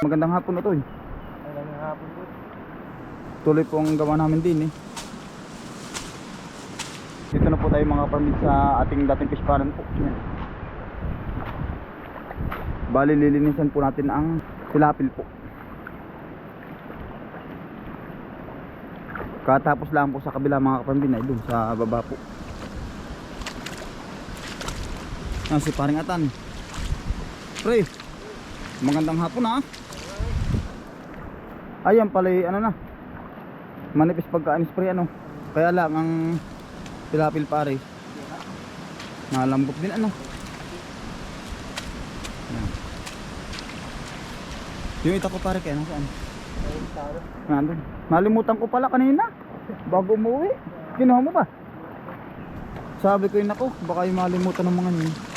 Magandang hapon na to eh. Magandang hapon po. Tuloy po ang gawa namin din eh. Dito na po tayo mga permit sa ating dating pisparan po. Yan. Bali lilinisan po natin ang silapil po. Katapos lang po sa kabila mga kapambin ay doon sa baba po. Yan si paring atan. Pre, magandang hapon ha. Ayan pala ano na. Manipis pagka spray ano. Kaya lang ang pilapil pare. Nalambot din ano. Yan. Yung ita ko pare kaya nasaan? Ayun, taro. Nandun. Nalimutan ko pala kanina. Bago umuwi. Kinuha mo ba? Sabi ko yun ako, baka yung malimutan ng mga yun.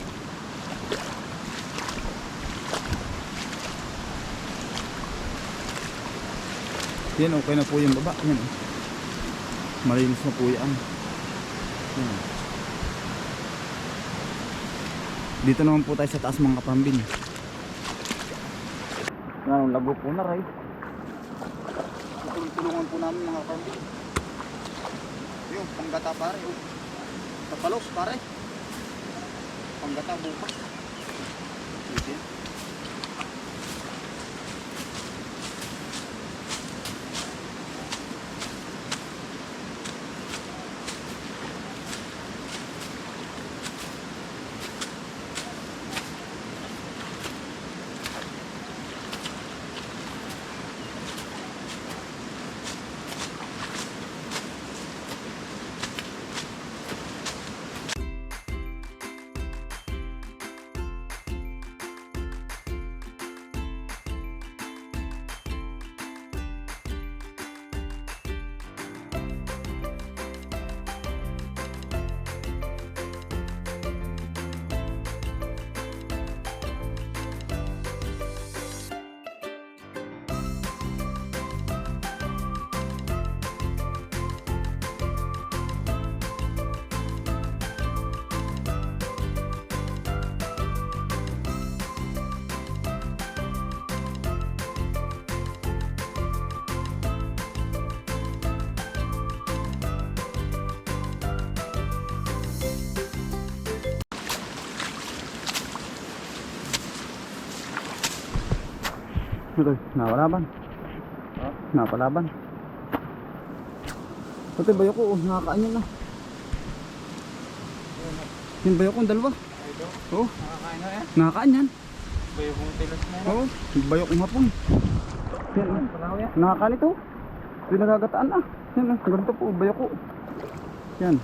Yan okay na po yung baba. Yan. oh. Malinis na po yan. Yan. Dito naman po tayo sa taas mga kapambin. Yan, lago po na right. Tulungan po namin mga kapambin. Yung panggata pare. Oh. Kapalos pare. Panggata bukas. Ito, nakalaban. Ha? Napalaban. Pati bayo ko, oh, nakakaanyan na. Yung bayo ko, ang dalawa. Ito, Oo, nakakain na yan. nakakaanyan. Ba yung tilas na yan? Oo, yung bayo kong hapon. Yan, oh. Panaw yan. nakakain ito. Hindi nagagataan ah. Yan, oh, ganito po, bayo ko. Yan.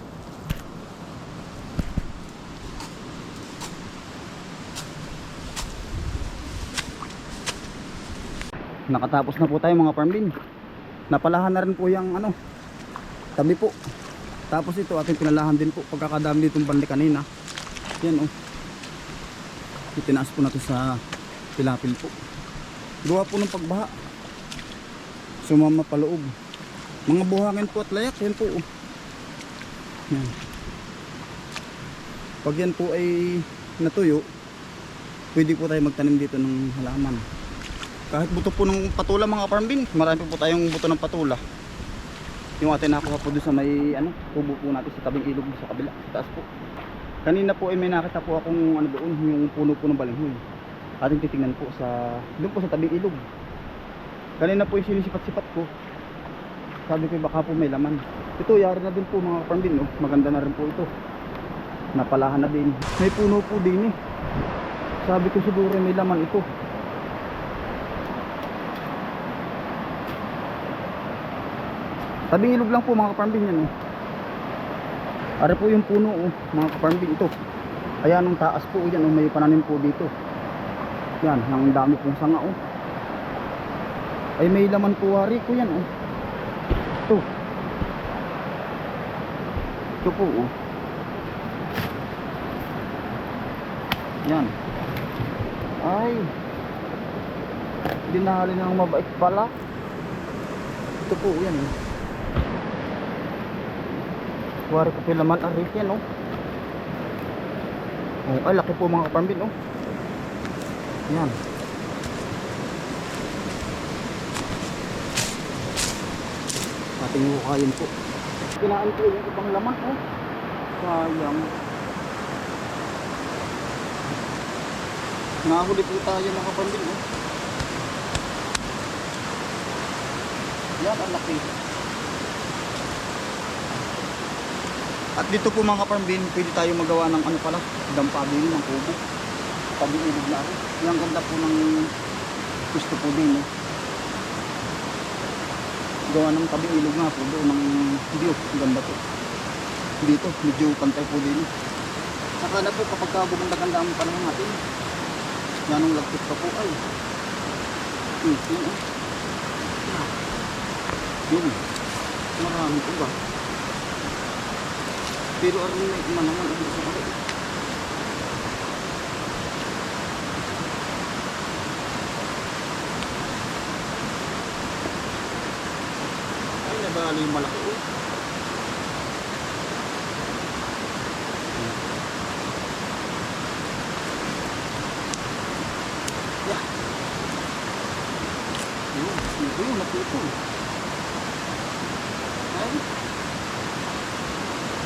Nakatapos na po tayo mga farmlin. Napalahan na rin po yung ano, tabi po. Tapos ito ating pinalahan din po pagkakadami ditong bandi kanina. Yan oh. Itinaas po natin sa pilapil po. Gawa po ng pagbaha. Sumama pa loob. Mga buhangin po at layak, yan po. oh. Yan. Pag yan po ay natuyo, pwede po tayo magtanim dito ng halaman. Kahit buto po ng patula mga farm bin, marami po, po tayong buto ng patula. Yung atin nakuha po doon sa may ano, kubo po natin sa tabing ilog sa kabila, sa taas po. Kanina po ay may nakita po akong ano doon, yung puno po ng balinghoy. Ating titingnan po sa, doon po sa tabing ilog. Kanina po yung sinisipat-sipat ko. Sabi ko baka po may laman. Ito, yari na din po mga farm bin, oh. maganda na rin po ito. Napalahan na din. May puno po din eh. Sabi ko siguro may laman ito. Tabing ilog lang po mga kaparmbin yan oh. Are po yung puno oh, mga kaparmbin ito. Ayan ang taas po yan oh, may pananim po dito. Yan, ang dami pong sanga oh. Ay may laman po hari ko yan oh. Ito. Ito po oh. Yan. Ay. Dinahali ng mabait pala. Ito po yan oh. Wari ko pilaman arik yan oh. Oh, ay laki po mga kaparmbin oh. Yan. Ating hukayin po. Kinaan po yung ibang laman oh. Sayang. Nahuli po tayo mga kapambin oh. Yan ang laki. At dito po mga kapambin, pwede tayo magawa ng ano pala, dampabin ng kubo. Tabi ilog na ako. Yan ang ganda po ng gusto po din eh. Gawa ng tabi ilog nga po doon ng view. Ganda po. Dito, medyo pantay po din. Saka na po kapag ka bumanda-ganda ang panahon natin. Ganong lagkit pa po ay. Hmm, yun oh. Yun. Marami po ba? Pero aron may ima naman ang gusto ko. Ay, nabali malaki oh. Yeah. Yun, ito yung natuto. Ay.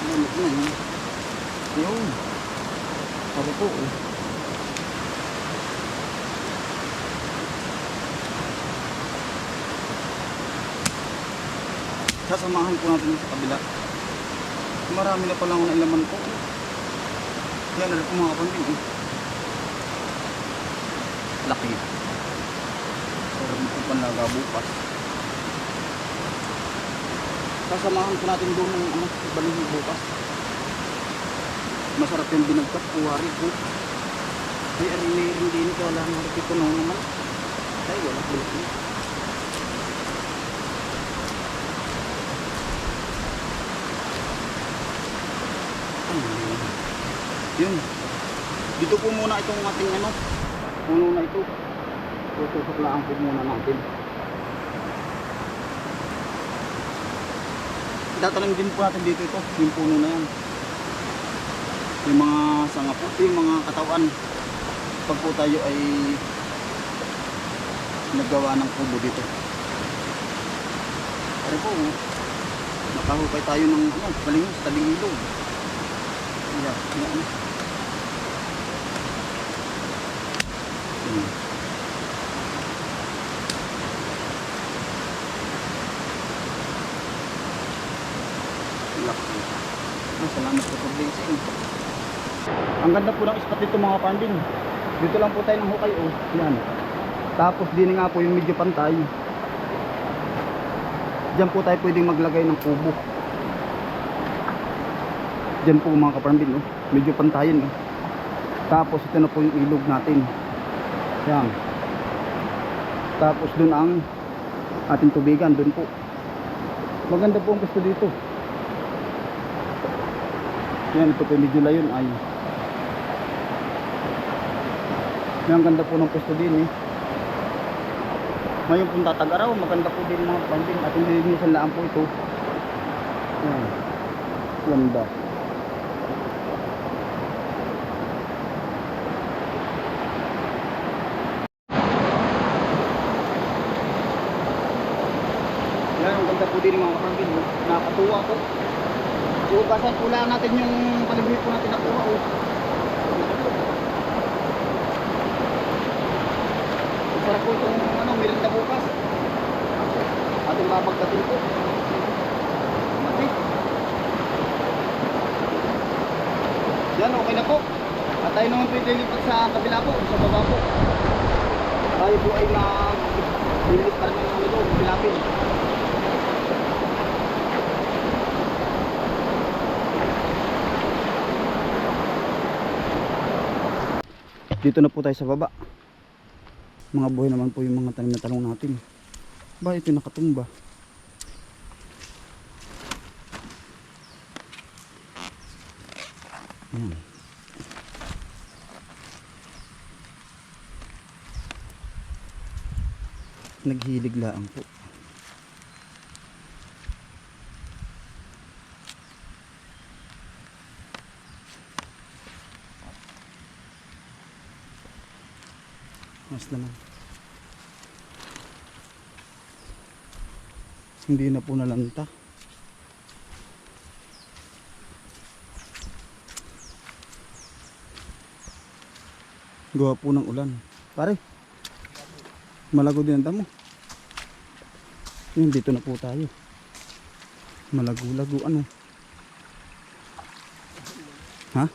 Lamig na yun. Yun. Paro po eh. Sasamahan po natin sa kabila. Marami na palang nailaman po. Yan na po mga kapambin eh. Laki. Sarap po panlaga. Sasamahan po natin doon ng ano, balihin bukas. Masarap yung binagkat po, wari po. Ay, ari may hindi nito, wala nang ito naman. Ay, wala po. Yun. Dito po muna itong ating ano, puno na ito. Tutusoklaan po muna natin. Tatanim din po natin dito ito, yung puno na yan. Yung mga sanga po, yung mga katawan. Pag po tayo ay naggawa ng kubo dito. Pero po, nakahukay tayo ng ano, balingos, tabing ilog. Yeah, yeah, Hmm. Ah, salamat po for blessing. Ang ganda po ng spot dito mga pandin. Dito lang po tayo ng hukay oh. Yan. Tapos din nga po yung medyo pantay. Diyan po tayo pwedeng maglagay ng kubo. Diyan po mga kaparambin oh. Medyo pantayin oh. Tapos ito na po yung ilog natin. Yan. Tapos dun ang ating tubigan dun po. Maganda po ang gusto dito. Yan, ito po medyo layon ay. Yan, ganda po ng pwesto din eh. Ngayon punta Tagaraw, maganda po din mga pambing. At hindi minsan laan po ito. Yan. Ganda. Yan, ang ganda po din mga pambing. Nakakatuwa po. Iugasan po lang natin yung palibig po natin nakuha. Oh. Sarap po itong ano, mirinda bukas. Ating babagdatin po. Mati. Yan, okay na po. At tayo naman po ililipat sa kabila po, sa baba po. Tayo po ay mag lilit pa rin ng ano pilapin. Dito na po tayo sa baba. Mga buhay naman po yung mga tanim na talong natin. Ba, ito nakatumba. Ayan. Naghilig po. Mas naman. Hindi na po nalanta. Gawa po ng ulan. Pare, malago din ang damo. Yun, dito na po tayo. Malago-lago ano. Ha?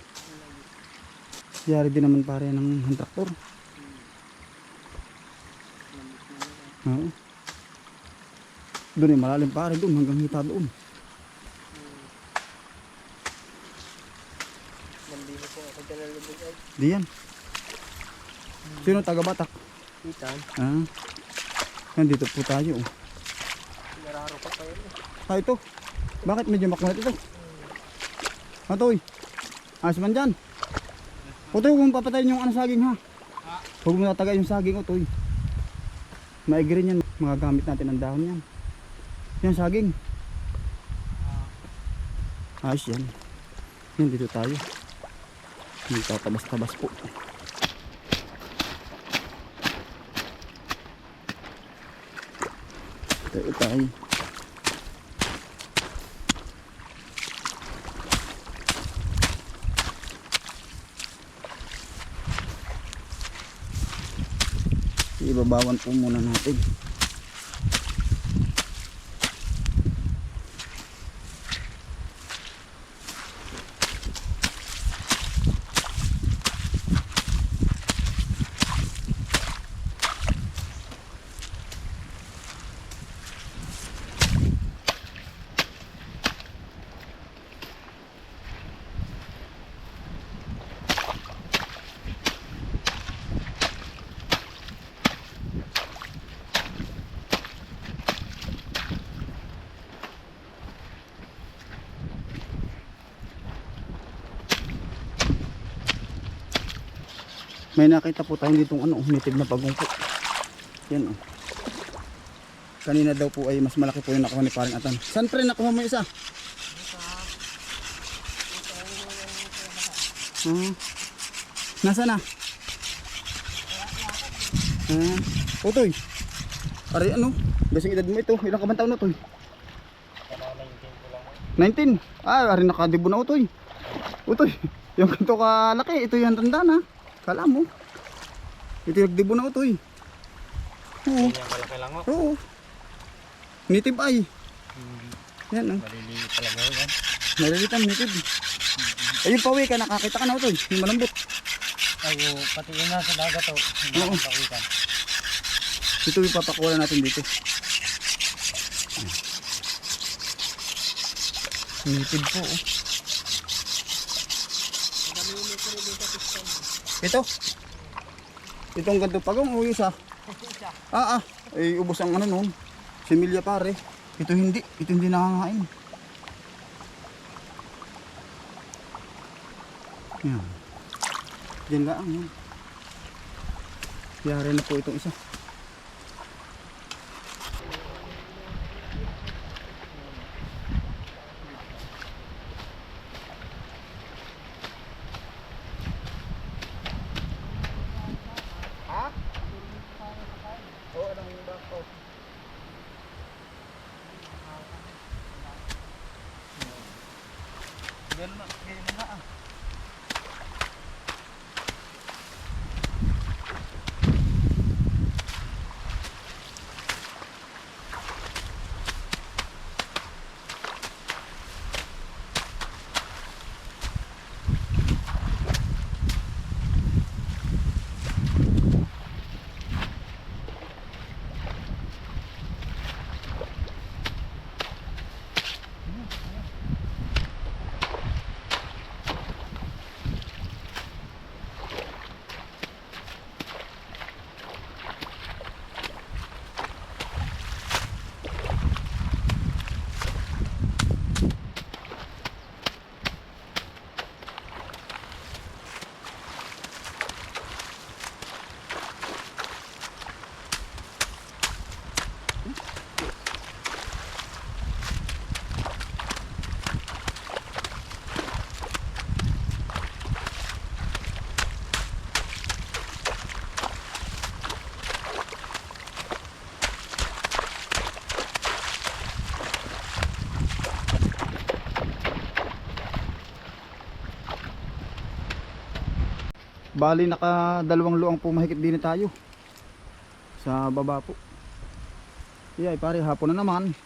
Yari din naman pare ng hand Doon eh, malalim pare doon hanggang hita doon. Nandito po ako dyan ang lubog ay. Di yan. Sino taga Batak? Itan. Ah. Nandito po tayo. oh. Nararo pa pa yun. Ah, ito. Bakit medyo makulit ito? Atoy. Ayos man dyan. Utoy, huwag mong papatayin yung ano saging ha. Huwag mo natagay yung saging, utoy. Maigrin yan. Magagamit natin ang dahon yan. Yan, saging. Ayos yan. Yan, dito tayo. Hindi tatabas-tabas po. Tayo tayo. Ibabawan po muna natin. May nakita po tayo ditong ano, native na pagong po. Yan oh. Kanina daw po ay mas malaki po yung nakuha ni paring Atan. Saan pre nakuha mo isa? Ah. Nasa na? Ah. Utoy. Pare ano? Gasing edad mo ito. Ilang ka bang taon na utoy? 19. Ah, ari nakadibo na utoy. Utoy. Yung ganito kalaki, ito yung tanda na. Kala mo. Ito yung dibo na utoy. Oo. Yan malaki lang oh. Oo. Native ay. Yan oh. Maliliit talaga yun. Nalilitan native. Ayun pawi ka, nakakita ka na utoy. Yung malambot. Ay, oh, pati yun nasa dagat oh. Hindi Oo. ako pakitan. Ito yung papakuha natin dito. Native po. Oh. Ito. Itong ganito pagong o isa. Ah ah. Ay ubos ang ano noon. Similya pare. Ito hindi. Ito hindi nakakain. Yan. Yan lang. Yan. Yari na po itong isa. Bali naka dalawang luang po mahigit din tayo. Sa baba po. Iyay pare, hapon na naman.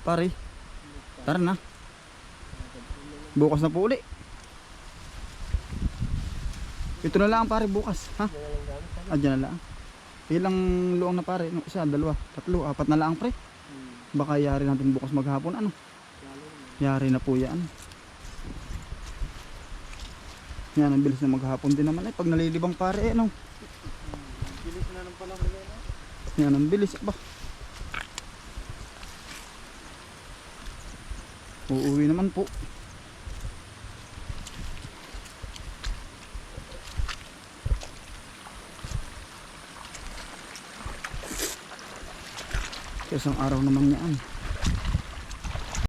Pare. Tara na. Bukas na po uli. Ito na lang pare bukas, ha? Ah, dyan na lang. Ilang luang na pare? No, Isa, dalawa, tatlo, apat na lang pre. Baka yari natin bukas maghapon ano. Yari na po yan. Yan, ang bilis na maghapon din naman eh. Pag nalilibang pare eh, no? Bilis na ng panahon na. Yan, ang bilis ba? Uuwi naman po. Isang araw naman yan.